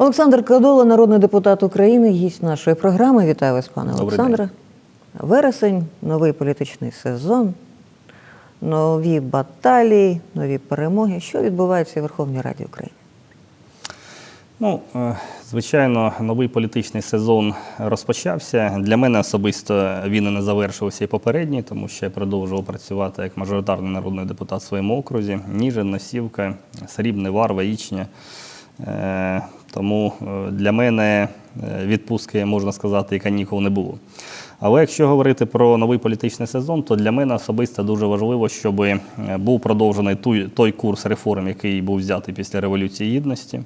Олександр Кадола, народний депутат України, гість нашої програми. Вітаю вас, пане Олександре. Вересень, новий політичний сезон, нові баталії, нові перемоги. Що відбувається в Верховній Раді України? Ну, е, звичайно, новий політичний сезон розпочався. Для мене особисто він і не завершився і попередній, тому що я продовжував працювати як мажоритарний народний депутат в своєму окрузі. Ніжин, Носівка, Срібне, Варва, Ічня. Е, Тому е, для мене е, відпустки, можна сказати, і канікул не було. Але якщо говорити про новий політичний сезон, то для мене особисто дуже важливо, щоб був продовжений той, курс реформ, який був взятий після Революції Гідності,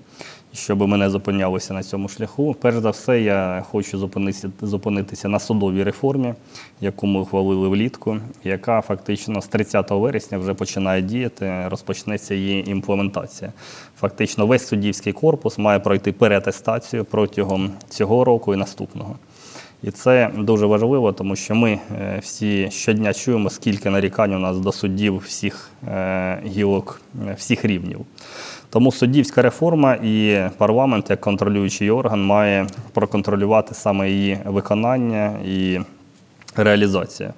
щоб ми не зупинялися на цьому шляху. Перш за все, я хочу зупинитися, зупинитися на судовій реформі, яку ми ухвалили влітку, яка фактично з 30 вересня вже починає діяти, розпочнеться її імплементація. Фактично, весь суддівський корпус має пройти переатестацію протягом цього року і наступного. І це дуже важливо, тому що ми е, всі щодня чуємо, скільки нарікань у нас до суддів всіх е, гілок, е, всіх рівнів. Тому суддівська реформа і парламент, як контролюючий орган, має проконтролювати саме її виконання і реалізація.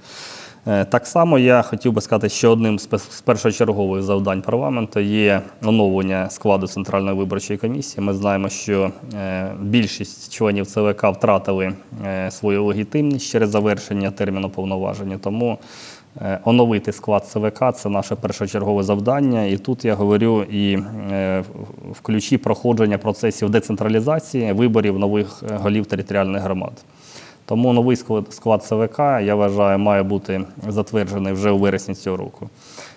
Е, Так само я хотів би сказати, що одним з першочергових завдань парламенту є оновлення складу Центральної виборчої комісії. Ми знаємо, що е, більшість членів ЦВК втратили е, свою легітимність через завершення терміну повноваження. Тому оновити склад ЦВК це наше першочергове завдання. І тут я говорю і е, в- ключі проходження процесів децентралізації виборів нових е, голів територіальних громад. Тому новий склад ЦВК, я вважаю, має бути затверджений вже у вересні цього року.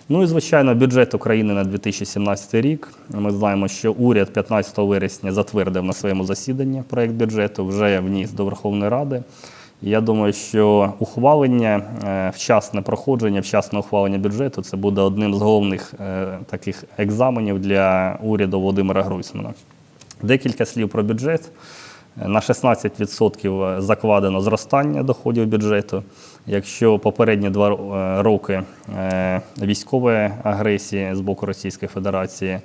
Ну і звичайно, бюджет України на 2017 рік. Ми знаємо, що уряд 15 вересня затвердив на своєму засіданні проект бюджету, вже вніс до Верховної Ради. Я думаю, що ухвалення, е, вчасне проходження, вчасне ухвалення бюджету це буде одним з головних е, таких екзаменів для уряду Володимира Гройсмана. Декілька слів про бюджет. На 16% закладено зростання доходів бюджету. Якщо попередні два е, роки військової агресії з боку Російської Федерації,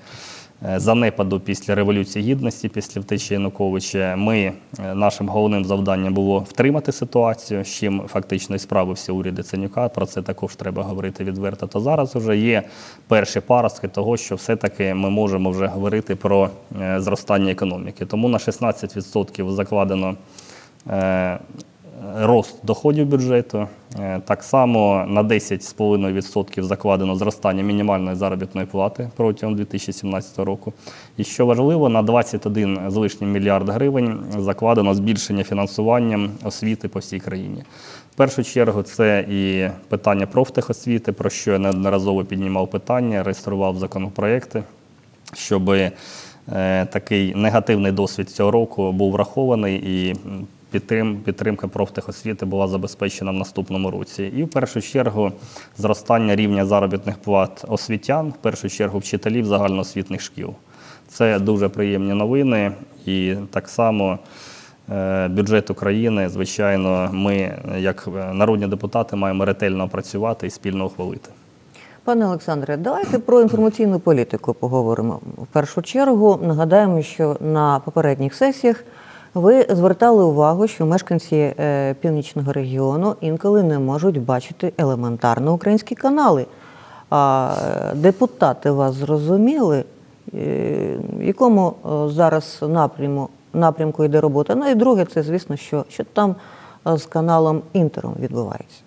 занепаду після Революції Гідності, після втечі Януковича, ми, е, нашим головним завданням було втримати ситуацію, з чим фактично і справився уряд Яценюка. Про це також треба говорити відверто. То зараз вже є перші паростки того, що все-таки ми можемо вже говорити про е, зростання економіки. Тому на 16% закладено е, рост доходів бюджету. Е, Так само на 10,5% закладено зростання мінімальної заробітної плати протягом 2017 року. І що важливо, на 21 з лишнім мільярд гривень закладено збільшення фінансування освіти по всій країні. В першу чергу це і питання профтехосвіти, про що я неодноразово піднімав питання, реєстрував законопроекти, щоб е, такий негативний досвід цього року був врахований і підтримка профтехосвіти була забезпечена в наступному році. І в першу чергу зростання рівня заробітних плат освітян, в першу чергу вчителів загальноосвітних шкіл. Це дуже приємні новини, і так само е, бюджет України, звичайно, ми, як е, народні депутати, маємо ретельно працювати і спільно ухвалити. Пане Олександре, давайте про інформаційну політику поговоримо. В першу чергу нагадаємо, що на попередніх сесіях ви звертали увагу, що мешканці е, північного регіону інколи не можуть бачити елементарно українські канали. А е, депутати вас зрозуміли, е, в якому зараз напряму, напрямку йде робота. Ну і друге, це звісно, що, що там з каналом Інтером відбувається.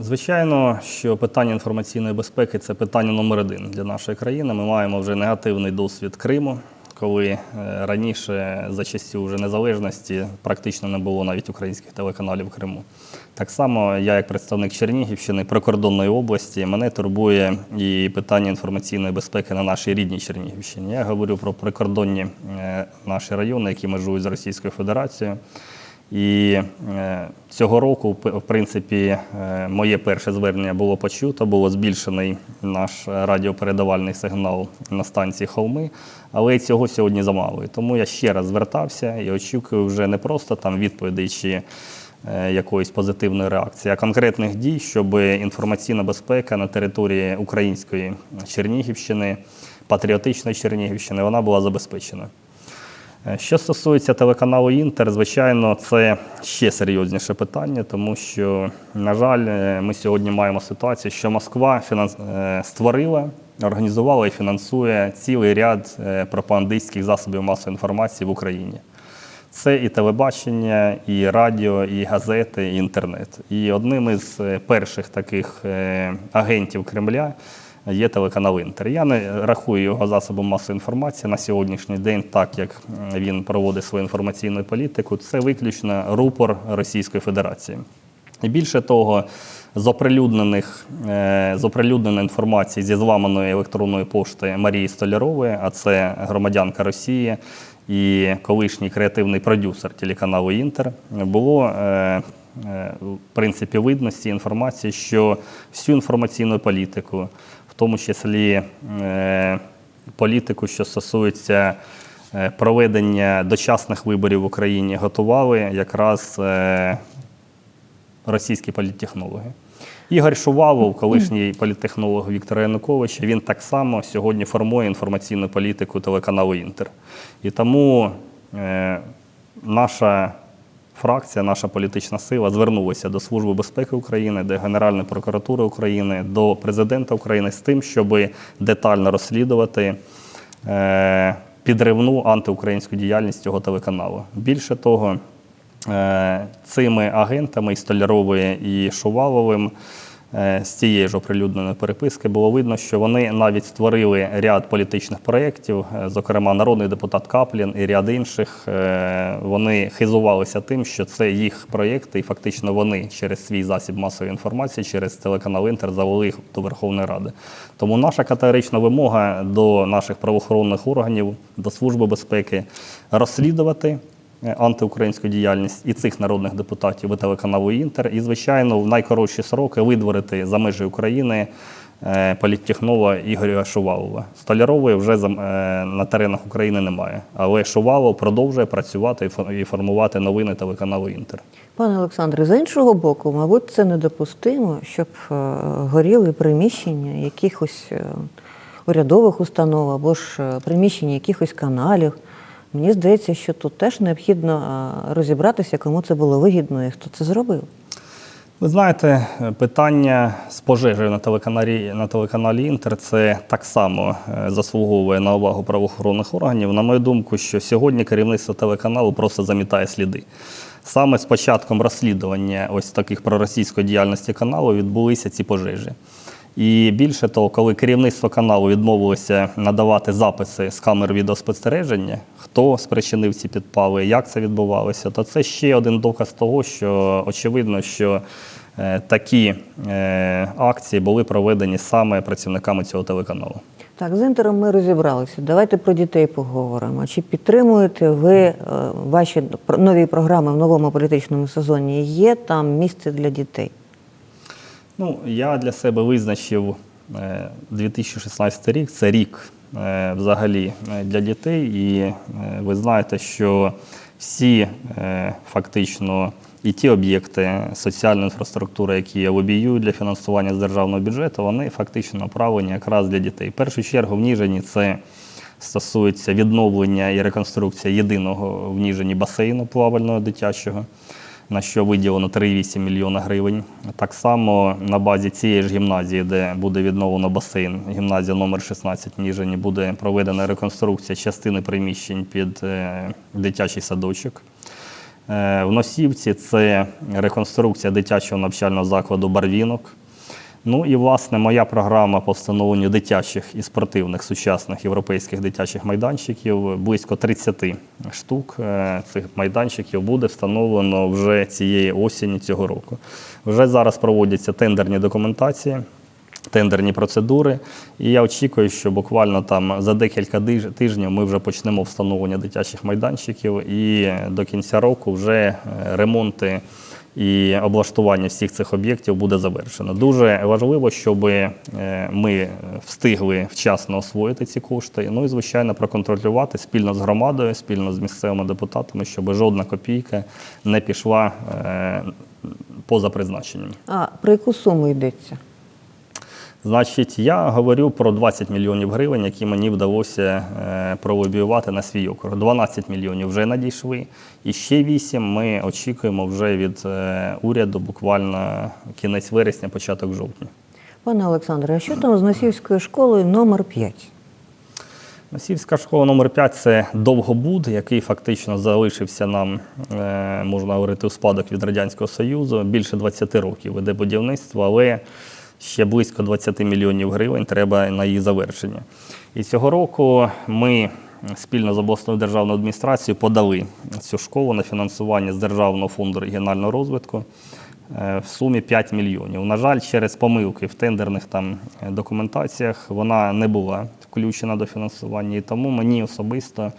Звичайно, що питання інформаційної безпеки це питання номер один для нашої країни. Ми маємо вже негативний досвід Криму, коли е, раніше за часів вже незалежності практично не було навіть українських телеканалів в Криму. Так само я, як представник Чернігівщини, прикордонної області, мене турбує і питання інформаційної безпеки на нашій рідній Чернігівщині. Я говорю про прикордонні е, наші райони, які межують з Російською Федерацією. І е, цього року, в принципі, е, моє перше звернення було почуто, було збільшений наш радіопередавальний сигнал на станції Холми, але цього сьогодні замало. Тому я ще раз звертався і очікую вже не просто там відповідей чи е, якоїсь позитивної реакції, а конкретних дій, щоб інформаційна безпека на території української Чернігівщини, патріотичної Чернігівщини, вона була забезпечена. Е, Що стосується телеканалу Інтер, звичайно, це ще серйозніше питання, тому що, на жаль, е, ми сьогодні маємо ситуацію, що Москва фінанс... е, створила, організувала і фінансує цілий ряд пропагандистських засобів масової інформації в Україні. Це і телебачення, і радіо, і газети, і інтернет. І одним із перших таких агентів Кремля є телеканал Інтер. Я не рахую його засобом масової інформації на сьогоднішній день, так як він проводить свою інформаційну політику. Це виключно рупор Російської Федерації. І більше того, з оприлюднених е, з оприлюдненої інформації зі зламаної електронної пошти Марії Столярової, а це громадянка Росії і колишній креативний продюсер телеканалу Інтер, було е, е, в принципі видно з цієї інформації, що всю інформаційну політику, в тому числі е, політику, що стосується е, проведення дочасних виборів в Україні, готували якраз е, російські політтехнологи. Ігор Шувалов, колишній політтехнолог Віктора Януковича, він так само сьогодні формує інформаційну політику телеканалу Інтер. І тому наша фракція, наша політична сила звернулася до Служби безпеки України, до Генеральної прокуратури України, до президента України з тим, щоб детально розслідувати е, підривну антиукраїнську діяльність цього телеканалу. Більше того, Е, цими агентами і Столяровою і Шуваловим з цієї ж оприлюдненої переписки було видно, що вони навіть створили ряд політичних проєктів, е, зокрема народний депутат Каплін і ряд інших. Е, Вони хизувалися тим, що це їх проєкти, і фактично вони через свій засіб масової інформації, через телеканал Інтер завели їх до Верховної Ради. Тому наша категорична вимога до наших правоохоронних органів, до Служби безпеки розслідувати е, антиукраїнську діяльність і цих народних депутатів і телеканалу Інтер, і, звичайно, в найкоротші сроки видворити за межі України е, політтехнолога Ігоря Шувалова. Столярової вже е, на теренах України немає, але Шувалов продовжує працювати і фо- формувати новини телеканалу Інтер. Пане Олександре, з іншого боку, мабуть, це недопустимо, щоб е, горіли приміщення якихось е, урядових установ або ж е, приміщення якихось каналів. Мені здається, що тут теж необхідно розібратися, кому це було вигідно і хто це зробив. Ви знаєте, питання з пожежею на телеканалі на телеканалі Інтер це так само е, заслуговує на увагу правоохоронних органів. На мою думку, що сьогодні керівництво телеканалу просто замітає сліди. Саме з початком розслідування ось таких проросійської діяльності каналу відбулися ці пожежі. І більше того, коли керівництво каналу відмовилося надавати записи з камер відеоспостереження, хто спричинив ці підпали, як це відбувалося, то це ще один доказ того, що очевидно, що е, такі е, акції були проведені саме працівниками цього телеканалу. Так, з інтером ми розібралися. Давайте про дітей поговоримо. Чи підтримуєте ви е, ваші нові програми в новому політичному сезоні? Є там місце для дітей? Ну, я для себе визначив е, 2016 рік це рік взагалі е, для дітей. І е, ви знаєте, що всі е, фактично і ті об'єкти соціальної інфраструктури, які я лобію для фінансування з державного бюджету, вони фактично направлені якраз для дітей. В першу чергу в Ніжині це стосується відновлення і реконструкції єдиного в Ніжині басейну плавального дитячого на що виділено 3,8 мільйона гривень. Так само на базі цієї ж гімназії, де буде відновлено басейн, гімназія номер 16 Ніжені, буде проведена реконструкція частини приміщень під е, дитячий садочок. Е, В Носівці це реконструкція дитячого навчального закладу Барвінок. Ну і власне моя програма по встановленню дитячих і спортивних сучасних європейських дитячих майданчиків близько 30 штук е, цих майданчиків буде встановлено вже цієї осені цього року. Вже зараз проводяться тендерні документації. Тендерні процедури, і я очікую, що буквально там за декілька тижнів ми вже почнемо встановлення дитячих майданчиків, і до кінця року вже е, ремонти і облаштування всіх цих об'єктів буде завершено. Дуже важливо, щоб е, ми встигли вчасно освоїти ці кошти. Ну і звичайно проконтролювати спільно з громадою, спільно з місцевими депутатами, щоб жодна копійка не пішла е, поза призначенням. А про яку суму йдеться? Значить, я говорю про 20 мільйонів гривень, які мені вдалося е, пролобіювати на свій округ. 12 мільйонів вже надійшли, і ще 8 ми очікуємо вже від е, уряду буквально кінець вересня, початок жовтня. Пане Олександре, а що там з Носівською школою номер 5? Масівська школа номер 5 це довгобуд, який фактично залишився нам, е, можна говорити, у спадок від Радянського Союзу. Більше 20 років веде будівництво, але ще близько 20 мільйонів гривень треба на її завершення. І цього року ми спільно з обласною державною адміністрацією подали цю школу на фінансування з Державного фонду регіонального розвитку е, в сумі 5 мільйонів. На жаль, через помилки в тендерних там е, документаціях вона не була включена до фінансування, і тому мені особисто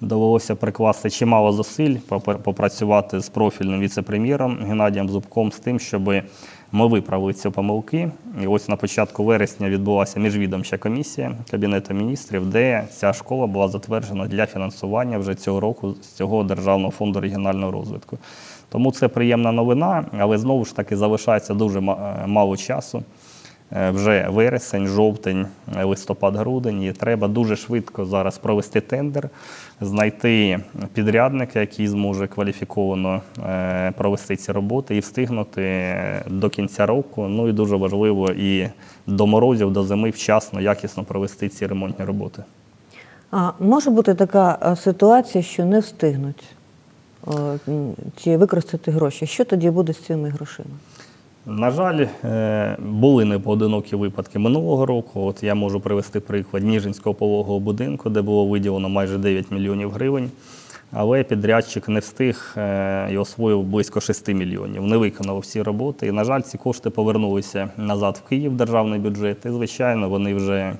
довелося прикласти чимало зусиль попрацювати з профільним віце-прем'єром Геннадієм Зубком з тим, щоб ми виправили ці помилки. І ось на початку вересня відбулася міжвідомча комісія Кабінету міністрів, де ця школа була затверджена для фінансування вже цього року з цього Державного фонду регіонального розвитку. Тому це приємна новина, але знову ж таки залишається дуже е, мало часу. Е, Вже вересень, жовтень, е, листопад, грудень, і треба дуже швидко зараз провести тендер, знайти підрядника, який зможе кваліфіковано е, провести ці роботи і встигнути е, до кінця року. Ну і дуже важливо і до морозів, до зими вчасно, якісно провести ці ремонтні роботи. А може бути така е, ситуація, що не встигнуть чи використати гроші. Що тоді буде з цими грошима? На жаль, е, були непоодинокі випадки минулого року. От я можу привести приклад Ніжинського пологового будинку, де було виділено майже 9 мільйонів гривень. Але підрядчик не встиг е, і освоїв близько 6 мільйонів, не виконав всі роботи. І, на жаль, ці кошти повернулися назад в Київ, державний бюджет. І, звичайно, вони вже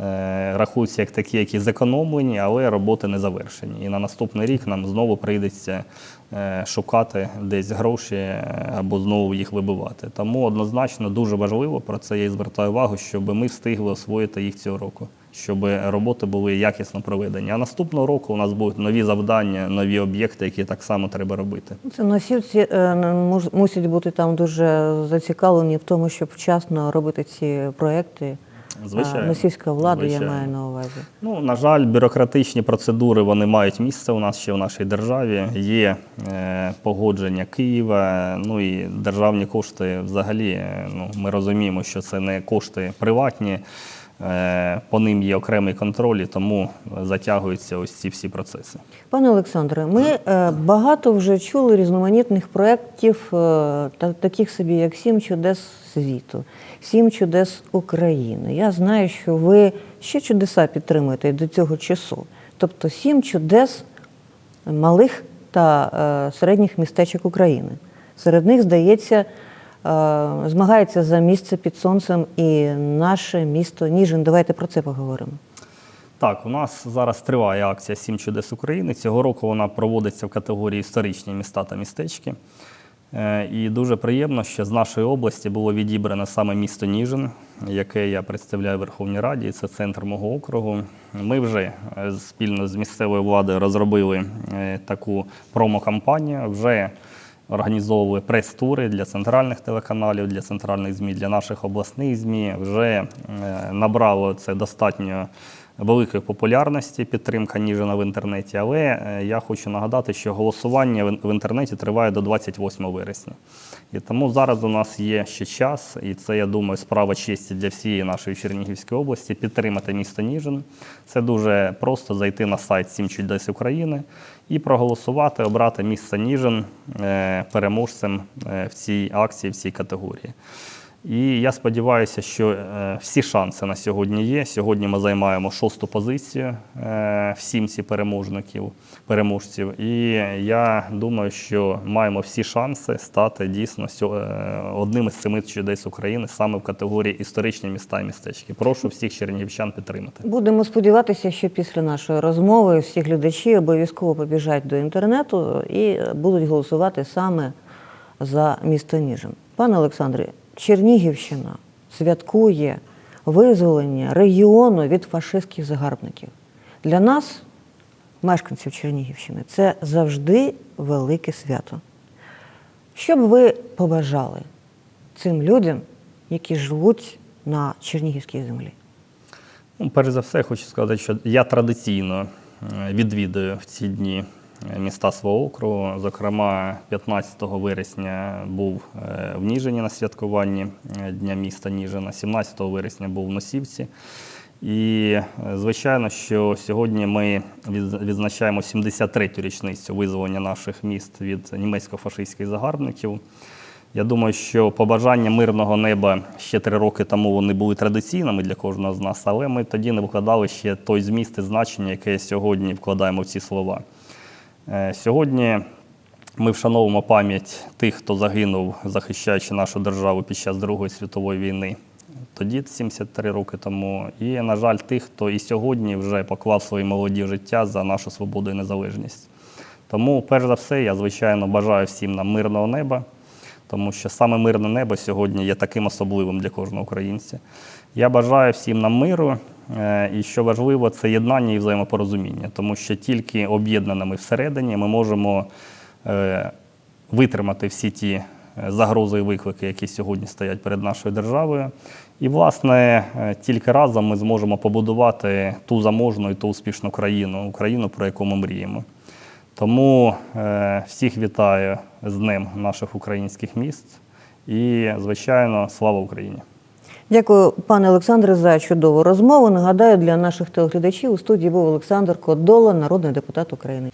е, рахуються як такі, які зекономлені, але роботи не завершені. І на наступний рік нам знову прийдеться е, шукати десь гроші е, або знову їх вибивати. Тому однозначно дуже важливо, про це я і звертаю увагу, щоб ми встигли освоїти їх цього року, щоб роботи були якісно проведені. А наступного року у нас будуть нові завдання, нові об'єкти, які так само треба робити. Це носівці е, мусять бути там дуже зацікавлені в тому, щоб вчасно робити ці проекти. Звичайно. Російська влада влада, я маю на увазі. Ну, на жаль, бюрократичні процедури вони мають місце у нас ще в нашій державі. Є е, погодження Києва, ну і державні кошти взагалі. е, Ну, ми розуміємо, що це не кошти приватні, по ним є окремий контроль, і тому затягуються ось ці всі процеси. Пане Олександре, ми е, багато вже чули різноманітних проєктів, е, та, таких собі, як Сім чудес світу, Сім чудес України. Я знаю, що ви ще чудеса підтримуєте до цього часу. Тобто сім чудес малих та е, середніх містечок України. Серед них, здається, е, змагається за місце під сонцем і наше місто Ніжин. Давайте про це поговоримо. Так, у нас зараз триває акція Сім чудес України. Цього року вона проводиться в категорії історичні міста та містечки. Е, І дуже приємно, що з нашої області було відібрано саме місто Ніжин, яке я представляю в Верховній Раді. Це центр мого округу. Ми вже е, спільно з місцевою владою розробили е, таку промо-кампанію. Вже організовували прес-тури для центральних телеканалів, для центральних ЗМІ, для наших обласних ЗМІ. Вже е, набрало це достатньо великої популярності підтримка Ніжина в інтернеті. Але е, я хочу нагадати, що голосування в в інтернеті триває до 28 вересня. І тому зараз у нас є ще час, і це, я думаю, справа честі для всієї нашої Чернігівської області підтримати місто Ніжин. Це дуже просто зайти на сайт Сім чудес України і проголосувати, обрати місто Ніжин е, переможцем е, в цій акції, в цій категорії. І я сподіваюся, що е, всі шанси на сьогодні є. Сьогодні ми займаємо шосту позицію е, в сімці переможників, переможців. І я думаю, що маємо всі шанси стати дійсно е, одним із семи чудес України саме в категорії історичні міста і містечки. Прошу всіх чернігівчан підтримати. Будемо сподіватися, що після нашої розмови всі глядачі обов'язково побіжать до інтернету і будуть голосувати саме за місто Ніжин. Пане Олександре, Чернігівщина святкує визволення регіону від фашистських загарбників. Для нас, мешканців Чернігівщини, це завжди велике свято. Що б ви побажали цим людям, які живуть на Чернігівській землі? Ну, перш за все, хочу сказати, що я традиційно е, відвідую в ці дні міста свого округу. Зокрема, 15 вересня був е, в Ніжині на святкуванні е, Дня міста Ніжина, 17 вересня був в Носівці. І, е, звичайно, що сьогодні ми відзначаємо 73-ю річницю визволення наших міст від німецько-фашистських загарбників. Я думаю, що побажання мирного неба ще три роки тому вони були традиційними для кожного з нас, але ми тоді не вкладали ще той зміст і значення, яке сьогодні вкладаємо в ці слова. Е, Сьогодні ми вшановуємо пам'ять тих, хто загинув, захищаючи нашу державу під час Другої світової війни. Тоді 73 роки тому. І, на жаль, тих, хто і сьогодні вже поклав свої молоді життя за нашу свободу і незалежність. Тому, перш за все, я звичайно бажаю всім нам мирного неба, тому що саме мирне небо сьогодні є таким особливим для кожного українця. Я бажаю всім нам миру, е, і що важливо, це єднання і взаємопорозуміння, тому що тільки об'єднаними всередині ми можемо е, витримати всі ті е, загрози і виклики, які сьогодні стоять перед нашою державою. І, власне, тільки разом ми зможемо побудувати ту заможну і ту успішну країну, Україну, про яку ми мріємо. Тому е, всіх вітаю з ним наших українських міст і, звичайно, слава Україні! Дякую, пане Олександре, за чудову розмову. Нагадаю, для наших телеглядачів у студії був Олександр Кодола, народний депутат України.